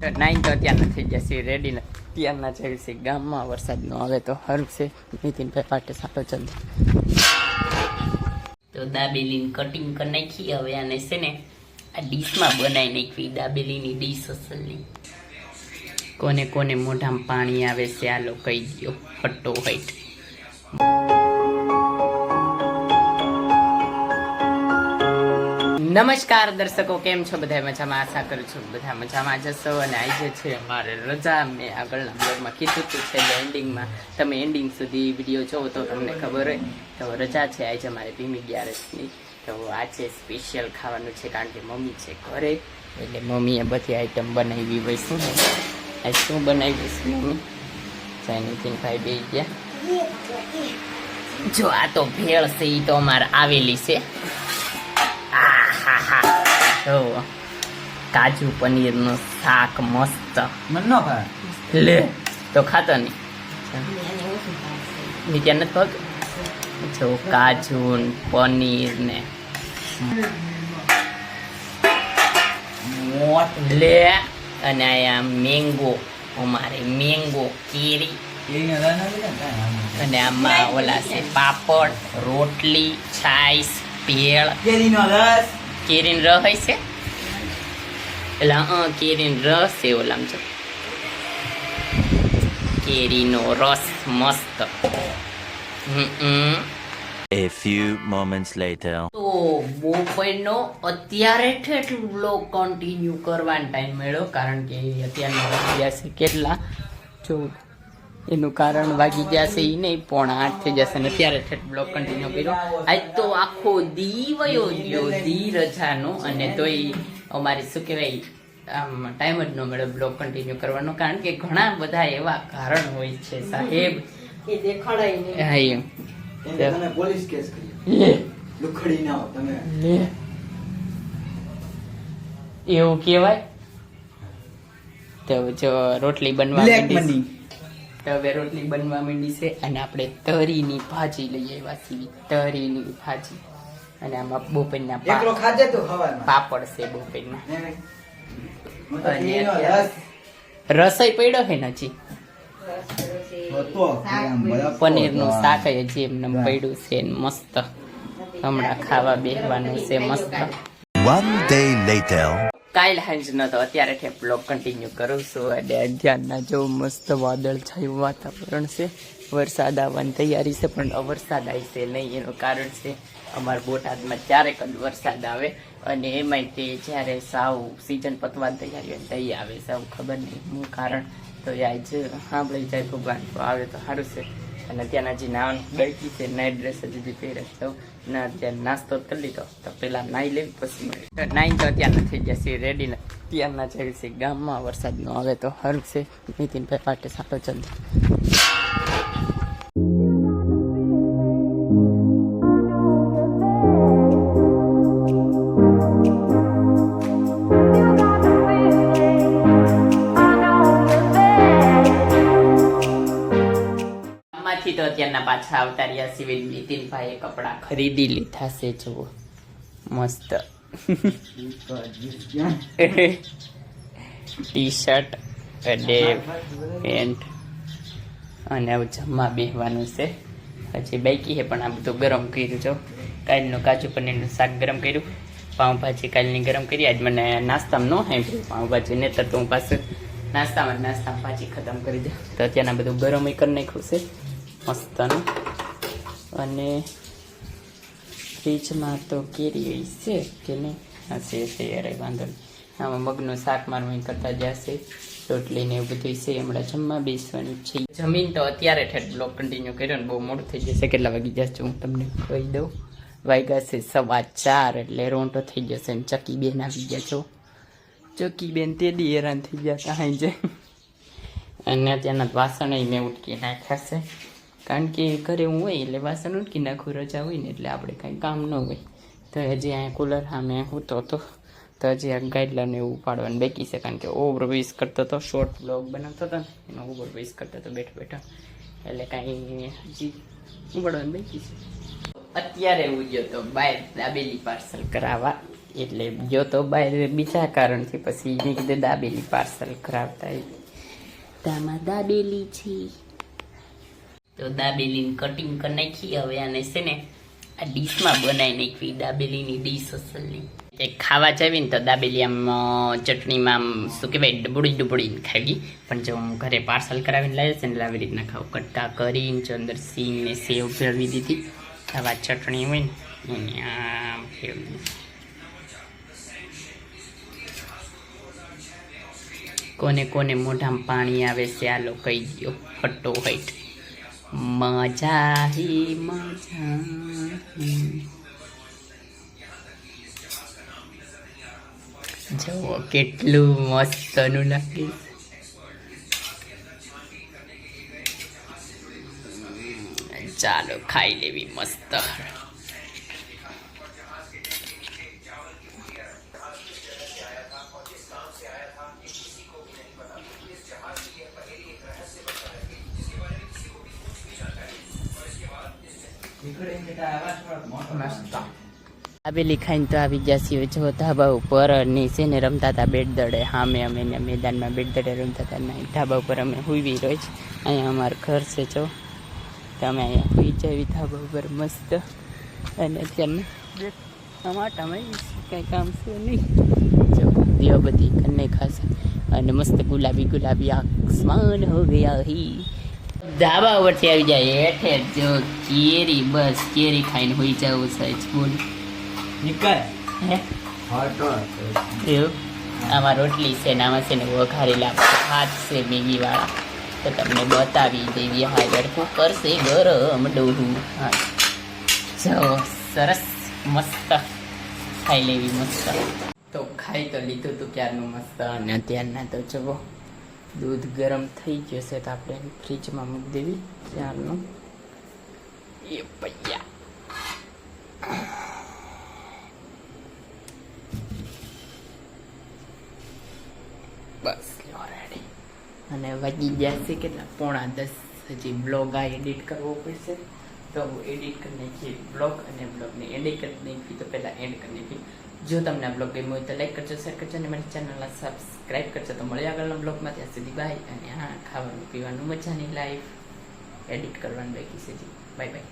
Nine તો અત્યારના થઈ જશે રેડી નથી ત્યારના જેવી છે, ગામમાં વરસાદનો આવે તો સારું છે. નીતિનભાઈ પાટે સારો જલ્દી. તો દાબેલીની કટિંગ કરી નાખી, હવે આને છે ને આ ડીશમાં બનાવી નાખવી. દાબેલીની ડીશ અસલની. કોને કોને મોઢામાં પાણી આવે છે, આ લોકો કહી દો ફટો હોય નમસ્કાર દર્શકો, કેમ છો? બધા મજામાં? આશા કરું છું બધા મજામાં જશો અને આજે છે અમારે રજા. મેં આગળના બ્લોગમાં કીધું હતું છે એન્ડિંગમાં તમે એન્ડિંગ સુધી વીડિયો જોવો તો તમને ખબર હોય. તો રજા છે. આજે અમારે ભીમી ગ્યારસની. તો આજે સ્પેશિયલ ખાવાનું છે કારણ કે મમ્મી છે ઘરે. એટલે મમ્મીએ બધી આઈટમ બનાવી હોય શું ને. આજ શું બનાવી શું મમ્મી? ચાઇનીઝીન ભાઈ બે ગયા. જો આ તો ભેળ છે એ તો અમારે આવેલી છે. આહાહા. જો કાજુ પનીરનું શાક મસ્ત. મને ન ભાવે. લે તો ખાતો નહીં. નીત્યા નથી ભાવતું? જો કાજુ પનીર ને. મોટ. લે અને અહીંયા મેંગો અમારે મેંગો કેરી. અને આમાં ઓલા છે પાપડ રોટલી છાઈસ ભેળ. કેરીનો રસ. કેરીન રસ હોય છે એટલે હા કેરીન રસ છે ઓલામ છે કેરીનો રસ મસ્ત હમ. A few moments later. તો બપોરનો અત્યારે ઠેઠ બ્લોગ કન્ટિન્યુ કરવાનો ટાઈમ મળ્યો કારણ કે અત્યારના વાગ્યા છે કેટલા જો એનું કારણ વાગી જશે એ નહીં પોણા આઠ થઈ જશે ને ત્યારે ઠેઠ બ્લોક કન્ટિન્યુ કર્યો. આજ તો આખો દી વયો ગયો દી રજાનો અને તોય અમારે શું કહેવાય આમ ટાઈમ જ ન મળ્યો બ્લોક કન્ટિન્યુ કરવાનો કારણ કે ઘણા બધા એવા કારણ હોય છે સાહેબ. હા એમ. તમે પોલીસ કેસ કરી. લુખડી ના તમે એવું કહેવાય? તો જો રોટલી બનવા માંડી હવે રોટલી બનવા માંડી છે અને આપણે તરીની ભાજી લઈ આવ્યા છીએ તરીની ભાજી. અને આમાં બપોરના પાપડ છે બપોરના અને રસોઈ પડ્યો છે ને હજી? પનીરનું. શાક હજી એમને પડ્યું છે ને મસ્ત. હમણાં ખાવા બેસવાનું છે મસ્ત. One day later. કાલ હાંજનો નતો અત્યારે ઠેપ બ્લોગ કન્ટિન્યુ કરું છું. અને અગિયારના જો મસ્ત વાદળ છાયું વાતાવરણ છે. વરસાદ આવવાની તૈયારી છે, પણ વરસાદ આવશે નહીં. એનું કારણ છે અમારા બોટાદમાં ક્યારેક જ વરસાદ આવે. અને એમાંય તે જ્યારે સાવ સિઝન પતવાની તૈયારી હોય તઈ આવે સાવ ખબર નહીં. હું કારણ તો આજ સાંભળી જાય ભગવાન. તો આવે તો સારું છે. અને ત્યાંના જે નાવાનું ડળકી છે નાઇટ ડ્રેસ હજી પહેરે તો ના ત્યાં નાસ્તો કરી લીધો. તો પેલા નાઈ લેવી પછી મળે નાઈન તો અત્યારના થઈ ગયા છે રેડી ને ત્યારના છે, ગામમાં વરસાદનો આવે તો હર છે. નીતિનભાઈ પાટે સારો ચાલતો અત્યારના પાછા આવતા રહ્યા સિવિલ નીતિનભાઈએ કપડાં ખરીદી લીધા છે જુઓ. મસ્ત. ટી શર્ટ અને પેન્ટ અને હવે જમવા બેહવાનું છે. પછી બાઈકી છે પણ આ બધું ગરમ કર્યું જો. કાલનું કાજુ પનીરનું શાક ગરમ કર્યું. પાઉંભાજી કાલની ગરમ કરી. આજ મને નાસ્તામાં ન સાંભળ્યું પાઉંભાજી ને તો હું પાછું નાસ્તામાં નાસ્તામાં ભાજી ખતમ કરી દઉં. તો અત્યારના બધું ગરમ કરી નાખ્યું છે. મસ્તનું. અને ફ્રીજમાં તો કેરી છે કે નહીં? હા, છે યાર વાંધો નહીં. આમાં મગનું શાક મારવું કરતા જશે. રોટલી ને એવું બધું છે. હમણાં જમવા બેસવાનું છે. જમીન તો અત્યારે ઠેઠ બ્લોક કન્ટિન્યુ કર્યો ને બહુ મોડું થઈ જશે. કેટલા વાગી જશે હું તમને કહી દઉં. વાગ્યા છે સવા ચાર એટલે રોંટો થઈ જશે ને ચકી બેન આવી ગયા છો. ચકી બેન તે દી હેરાન થઈ ગયા ત્યાં જાય અને ત્યાંના વાસણ મેં ઉટકી નાખ્યા છે. કારણ કે ઘરે હું હોય એટલે વાસણ ઉટકી નાખું, રજા હોય ને એટલે આપણે કાંઈ કામ ન હોય. તો હજી અહીંયા કુલર સામે હોતો હતો. તો હજી આ ગાઈડલાને એવું ઉપાડવાનું બાકી છે, કારણ કે ઓવર વેસ કરતો હતો શોર્ટ બ્લોગ બનાવતો હતો ને એનો ઓવર વેસ કરતો હતો બેઠો બેઠો. એટલે કાંઈ હજી ઉપાડવાનું બાકી છે. અત્યારે હું ગયો તો બાય દાબેલી પાર્સલ કરાવવા. એટલે ગયો તો બહાર બીજા કારણથી પછી એ કીધું દાબેલી પાર્સલ કરાવતા તામાં દાબેલી છે. તો દાબેલીની કટિંગ કરી નાખી. હવે આને છે ને આ ડીશમાં બનાવી નાખવી. દાબેલીની ડીશ અસલની. કે ખાવા જાવી ને તો દાબેલી આમ ચટણીમાં આમ, શું કહેવાય ડબડી ડબડીને ખાવી. પણ જો હું ઘરે પાર્સલ કરાવીને લાવ્યો છે ને આવી રીતના ખાવ. કટકા કરીને, જો અંદર સીંગ ને સેવ ફેરવી દીધી. આવા ચટણી હોય ને, એને આમ ફેરવી કોને કોને મોઢામાં પાણી આવે છે, આ લોકો કહી દો ફટો હોય મજા હી મજા હી. જુઓ કેટલું મસ્તનું લાગે છે. ચાલો ખાઈ લેવી મસ્ત દાબેલી ખાઈને તો આવી ગયા છીએ જો ધાબા ઉપર નીચે ને રમતા હતા બેટ દડે. સામે અમે મેદાનમાં બેટ દડે રમતા હતા નહીં ધાબા ઉપર અમે હુઈ રોજ. અહીંયા અમારું ઘર છે જો. તમે અહીંયા હુઈ જાવી ધાબા ઉપર મસ્ત. અને અત્યારે ટમાટામાં કંઈ કામ છે નહીં. જો, દીવા બધી કન્ને ખાશે. અને મસ્ત ગુલાબી ગુલાબી આસમાન હો ગયા હી ધાબા ઉપરથી આવી જાય. હેઠે જો કેરી બસ કેરી ખાઈને હોઈ જવું સાહેબ બોલ નીકળ. હે? એવું? આમાં રોટલી છે ને આમાં છે ને વઘારેલા ભાત છે મેગી વાળા તો તમને બતાવી દેવી હા કુકર કરશે ગરમ ડોહું. હા. જો સરસ મસ્ત ખાઈ લેવી મસ્ત. તો ખાઈ તો લીધું તું ક્યારનું મસ્ત અને અત્યારના તો જુઓ. દૂધ ગરમ થઈ જશે તો આપણે ફ્રીજમાં મૂકી દેવી ચારનું એ પૈયા. બસ રેડી અને વાગી છે કેટલા? પોણા દસ. હજી બ્લોગ આ એડિટ કરવો પડશે. તો હું એડિટ કરી નાખીએ. બ્લોગ અને બ્લોગને એડિટ કરી નાખી તો પહેલાં એન્ડ કરી નાખી જો તમને આ બ્લોગ ગમ્યો હોય તો લાઈક કરજો શેર કરજો અને મારી ચેનલને સબસ્ક્રાઈબ કરજો. તો મળીએ આગળના બ્લોગમાં ત્યાં સુધી બાય અને હા, ખાવાનું, પીવાનું, મજાની લાઈફ એડિટ કરવાનું બાકી છે જી. Bye bye